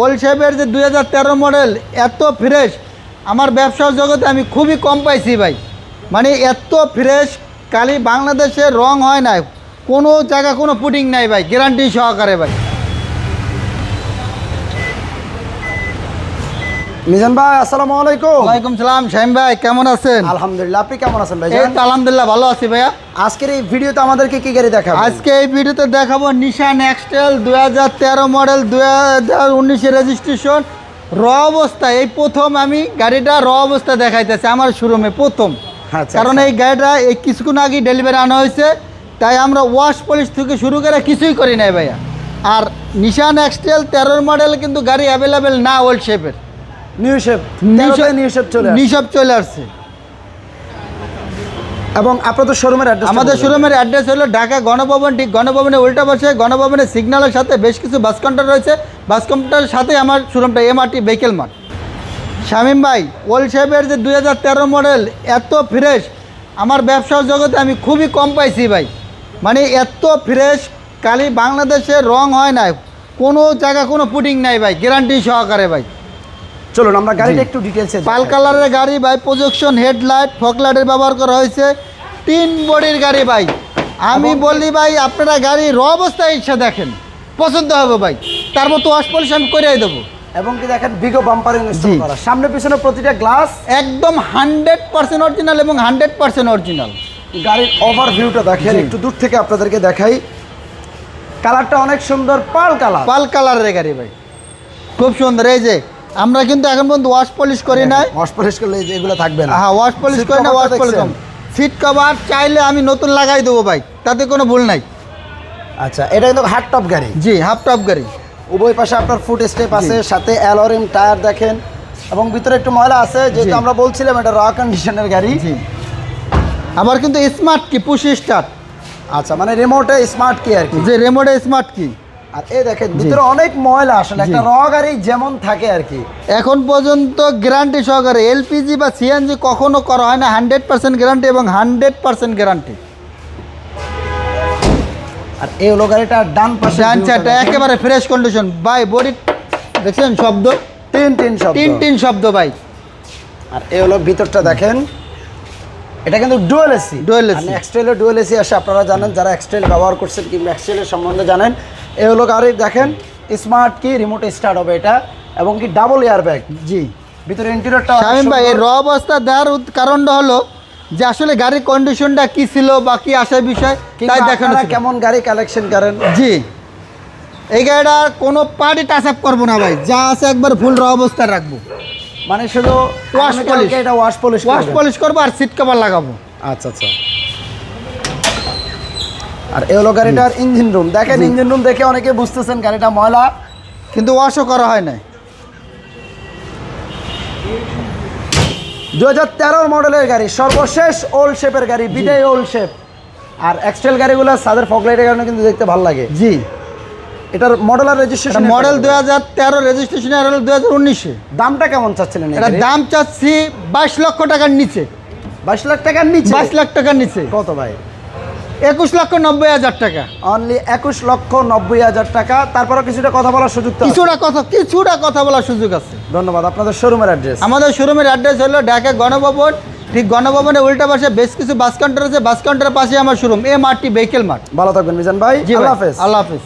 Old শেপের যে দুই হাজার তেরো মডেল এত ফ্রেশ আমার ব্যবসার জগতে আমি খুবই কম পাইছি ভাই। মানে এত ফ্রেশ কালি বাংলাদেশে রং হয় না কোনো জায়গা কোনো পুটিং নাই ভাই গ্যারান্টি সহকারে ভাই। মিজান ভাই আসসালামু আলাইকুম। ওয়ালাইকুম সালাম শাহিম ভাই কেমন আছেন? আলহামদুলিল্লাহ আপনি কেমন আছেন ভাই? এই তো আলহামদুলিল্লাহ ভালো আছি ভাইয়া। আজকের এই ভিডিওতে আমাদেরকে কি গাড়ি দেখাবেন? আজকে এই ভিডিওতে দেখাবো নিশান এক্সটেল দুই হাজার তেরো মডেল দুই হাজার উনিশের রেজিস্ট্রেশন র অবস্থা এই প্রথম আমি গাড়িটা র অবস্থা দেখাইতেছি আমার শোরুমে প্রথম। আচ্ছা, কারণ আচ্ছা। এই গাড়িটা এই কিছুক্ষণ আগে ডেলিভারি আনা হয়েছে তাই আমরা ওয়াশ পলিশ থেকে শুরু করে কিছুই করি নাই ভাইয়া। আর নিশান এক্সটেল তেরোর মডেল কিন্তু গাড়ি অ্যাভেলেবেল না ওল্ড শেপের নিউ শেপ নিউ শেপ চলে চলে আসছে। এবং আপনাদের শোরুমের অ্যাড্রেস আমাদের শোরুমের অ্যাড্রেস হলো ঢাকা গণভবন ঠিক গণভবনের উল্টা পাশে গণভবনের সিগন্যালের সাথে বেশ কিছু বাস কাউন্টার রয়েছে। বাস কাউন্টারের সাথে আমার শোরুমটা এমআরটি মার্ট শামীম ভাই ওল্ড শেপের যে দুই হাজার তেরো মডেল এত ফ্রেশ আমার ব্যবসার জগতে আমি খুবই কম পাইছি ভাই। মানে এত ফ্রেশ খালি বাংলাদেশে রং হয় না কোনো জায়গা কোনো পুটিং নাই ভাই গ্যারান্টি সহকারে ভাই। চলুন আমরা গাড়িটা একটু ডিটেলসে পাল কালারের গাড়ি ভাই প্রজেকশন হেডলাইট ফকলাইটের ব্যবহার করা হয়েছে। তিন বডির গাড়ি ভাই। আমি বলি ভাই আপনারা গাড়ি র অবস্থায় ইচ্ছা দেখেন। পছন্দ হবে ভাই। তার মতো ওয়াশ পলিশ আমি করিয়ে দেবো। এবং কি দেখেন বিগো বাম্পার। করা। সামনে পিছনে প্রতিটা গ্লাস একদম হান্ড্রেড পার্সেন্ট অরিজিনাল এবং হান্ড্রেড পার্সেন্ট অরিজিনাল গাড়ির ওভারভিউটা দেখেন একটু দূর থেকে আপনাদেরকে দেখাই। কালারটা অনেক সুন্দর পাল কালার। পাল কালারের গাড়ি ভাই। খুব সুন্দর এই যে আমরা কিন্তু এখন পর্যন্ত ওয়াশ পলিশ করি নাই। ওয়াশ পলিশ করলে এগুলো থাকবে না। হ্যাঁ ওয়াশ পলিশ করি না ওয়াশ পলিশ? সিট কভার চাইলে আমি নতুন লাগাই দেবো ভাই তাতে কোনো ভুল নাই। আচ্ছা এটা কিন্তু হাফ টপ গাড়ি। জি হাফ টপ গাড়ি। উভয় পাশে আপনার ফুট স্টেপ আছে সাথে অ্যালোরিম টায়ার দেখেন এবং ভিতরে একটু ময়লা আছে যেহেতু আমরা বলছিলাম এটা র কন্ডিশনের গাড়ি। জি। আবার কিন্তু স্মার্ট কি পুশ স্টার্ট আচ্ছা মানে রিমোটে স্মার্ট কি আর কি। যে রিমোটে স্মার্ট কি আর এই দেখেন ভিতরে অনেক ময়লা আসলে একটা র গাড়ি যেমন থাকে আর কি। এখন পর্যন্ত গ্যারান্টি সহকারে এলপিজি বা সিএনজি কখনো করা হয় না হান্ড্রেড পার্সেন্ট গ্যারান্টি এবং হান্ড্রেড পার্সেন্ট গ্যারান্টি। আর এই হলো গাড়িটা ডান পাশে ডান। একেবারে ফ্রেশ কন্ডিশন বডি দেখছেন শব্দ? তিন তিন শব্দ। তিন তিন শব্দ বাই আর এই হলো ভিতরটা দেখেন। এটা কিন্তু ডুয়েল এসি Dual AC এক্সটেলে ডুয়েল এসি আসে আপনারা জানেন যারা এক্সটেল ব্যবহার করছেন কিংবা এক্সটেলের সম্বন্ধে জানেন এই হলো গাড়ি দেখেন স্মার্ট কি রিমোট স্টার্ট হবে এটা এবং কি ডাবল এয়ার ব্যাগ জি ভিতরে ইন্টেরিয়রটা শামিম ভাই র অবস্থা দেওয়ার কারণটা হলো যে আসলে গাড়ির কন্ডিশনটা কি ছিল বা কি আসার বিষয় তাই দেখানো কেমন গাড়ি কালেকশন করেন? জি এই গাড়িটা কোনো পার্টি টাচ আপ করব না ভাই যা আছে একবার ফুল র অবস্থায় রাখব। মানে শুধু ওয়াশ পলিশ এটা ওয়াশ পলিশ ওয়াশ পলিশ করব আর সিট কভার লাগাবো। আচ্ছা আচ্ছা। আর এই হলো গাড়িটার ইঞ্জিন রুম দেখেন ইঞ্জিন রুম দেখে অনেকে বুঝতেছেন গাড়িটা ময়লা কিন্তু ওয়াশও করা হয় নাই। দু হাজার তেরোর মডেলের গাড়ি সর্বশেষ ওল্ড শেপের গাড়ি বিদায় ওল্ড শেপ আর এক্সটেল গাড়িগুলো সাদের ফকলাইটের কারণে কিন্তু দেখতে ভালো লাগে। জি। এটার মডেল আর রেজিস্ট্রেশন মডেল দুই হাজার তেরো রেজিস্ট্রেশন আর হলো দুই হাজার উনিশে। দামটা কেমন চাচ্ছিলেন এটা দাম চাচ্ছি বাইশ লক্ষ টাকার নিচে। বাইশ লাখ টাকার নিচে? বাইশ লাখ টাকার নিচে। কত ভাই? একুশ লক্ষ নব্বই হাজার টাকা। অনলি একুশ লক্ষ নব্বই হাজার টাকা। তারপরে কিছুটা কথা বলার সুযোগ কিছুটা কথা কিছুটা কথা বলার সুযোগ আছে। ধন্যবাদ। আপনাদের শোরুমের অ্যাড্রেস আমাদের শোরুমের অ্যাড্রেস হলো ঢাকা গণভবন। ঠিক গণভবনের উল্টা পাশে বেশ কিছু বাস কাউন্টার আছে। বাস কাউন্টারের পাশে আমার শোরুম এ মাঠটি ভেহিকেল মাঠ ভালো থাকবেন মিজান ভাই আল্লাহ হাফেজ। আল্লাহ হাফেজ।